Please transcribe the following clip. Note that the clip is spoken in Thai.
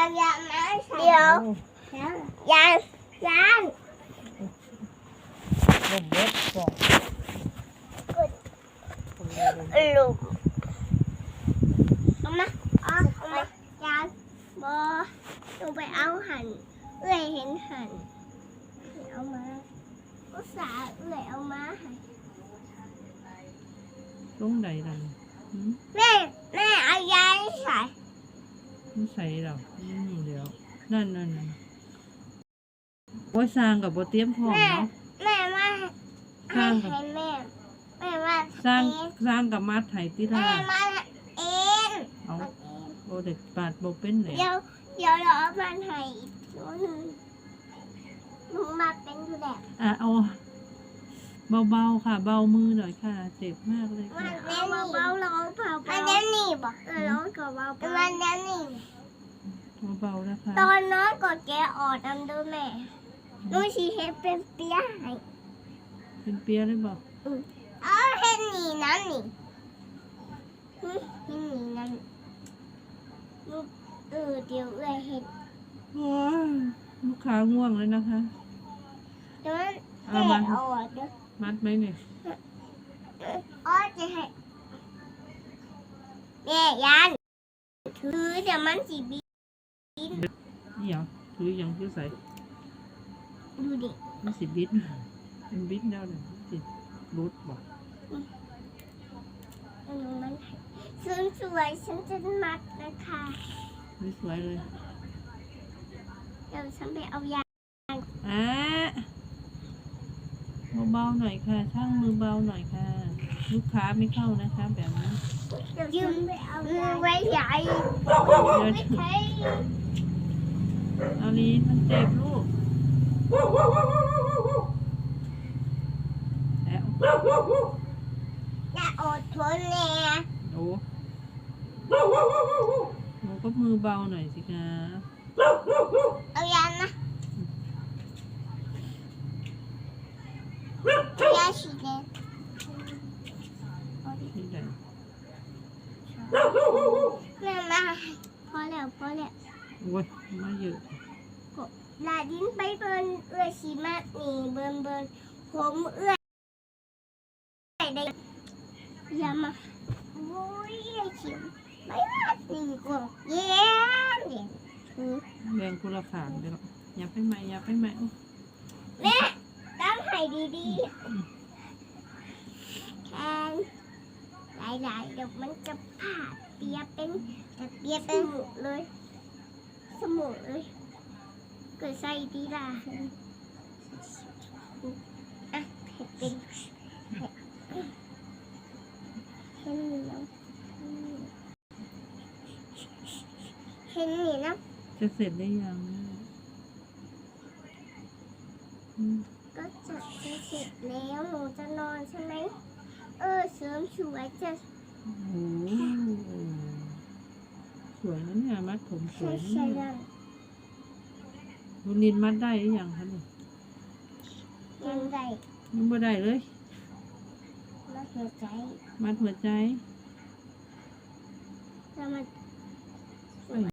เอายามาเดี๋ยวโอ้ยานยานลมเล็ดบอกกดคนเลยเลยลูกเอามาเอาเอามายานบอลงไปเอาหันเอื้อยเห็นหันเอามาอุตส่าห์เอื้อยเอามาให้ลงใดดันหืมแม่แม่เอายาใส่ มั นใส่หรอนี่เดี๋ยว นั่นนั่นนั่นโอ้ยสร้างกับโบเตรียมพร้อมแม่เนาะ แม่มาข้าง ให้แม่แม่มาสร้างเองสร้างกับมัดไถติแม่ลามาเองเอามาเองโอเด็กปาดโบเป็นเลยเดี๋ยวเดี๋ยวเราเอามันให้อีกตัวหนึงหนูมาเป็นดูแบบอะเอาเบาๆค่ะ เบามือหน่อยค่ะ เจ็บมากเลยมัค่ะนเล่นนี่เบา บอกเออร้องก็เบาๆมันเล่นนี่เบาๆนะคะตอนน้อยกดแกออกดำดูแม่หนูชีเห็นเป็นเปียให้เป็นเปียเลยบอกเอาเห็นนี่นั่นนี่หึเห็นนี่นั่นลูกเออเดี๋ยวเอ้ยเห็นโอ้ยลูกค้าง่วงเลยนะคะเดี๋ยวมันเอาแกะมาออกเดี๋ยวมัดไหมเนี่ยอ้อจะให้ แม่ยันถือเดี๋ยวมันสีบีนี่เหรอถืออย่างที่ใส่ดูดิมันสิบิดมันบิดแล้วเลยสิรุดบอกอันนี้มันซึ่งสวยฉันจะมัดนะคะไม่สวยเลยเดี๋ยวฉันไปเอายาอะเบาๆหน่อยค่ะช่างมือเบาหน่อยค่ะ ลูกค้าไม่เข้านะคะแบบนี้เดี๋ ยวยืมไปเอามือไว้ใหญ่เดี๋ยวไม่ใช่เอาลีนมันเจ็บลูกแล้วอย่าอดทนแน่โอ้หนูก็มือเบาหน่อยสิคะเอายานะเอายาฉีดเลย นี่แหละ แม่มาพอแล้วพอแล้วโอ้ยมาเยอะลาดินไปเบิร์นเอื้อยชีมานี่เบิร์นเบิร์นผมเอื้อยได้อย่ามาโอ้ยเอื้อยชิมไม่มาตีกว่าเย็นเย็นถือแบ่งคนละขางเดี๋ยวอย่าไปใหม่อย่าไปใหม่โอ้แม่ตั้งให้ดีๆแทน หลายๆเดี๋ยวมันจะผ่าเปียเป็นจะเปียเป็นสมุดเลย สมุดเลย เกิดใส่ดีล่ะอะเห็ดเป็นเห็นนี่นะเห็นนี่นะจะเสร็จได้ยังอืมก็จะจะเสร็จแล้วหนูจะนอนใช่ไหมเออเสริมสวยจะโอ้โหสวยนะเนี่ยมัดผมสใช่วยนะใช่เนี่ยยังลุนินมัดได้หรือยังคะเนี่ยยังไงยังไม่ได้เลย มาหัวใจมัดหัวใจแล้วมา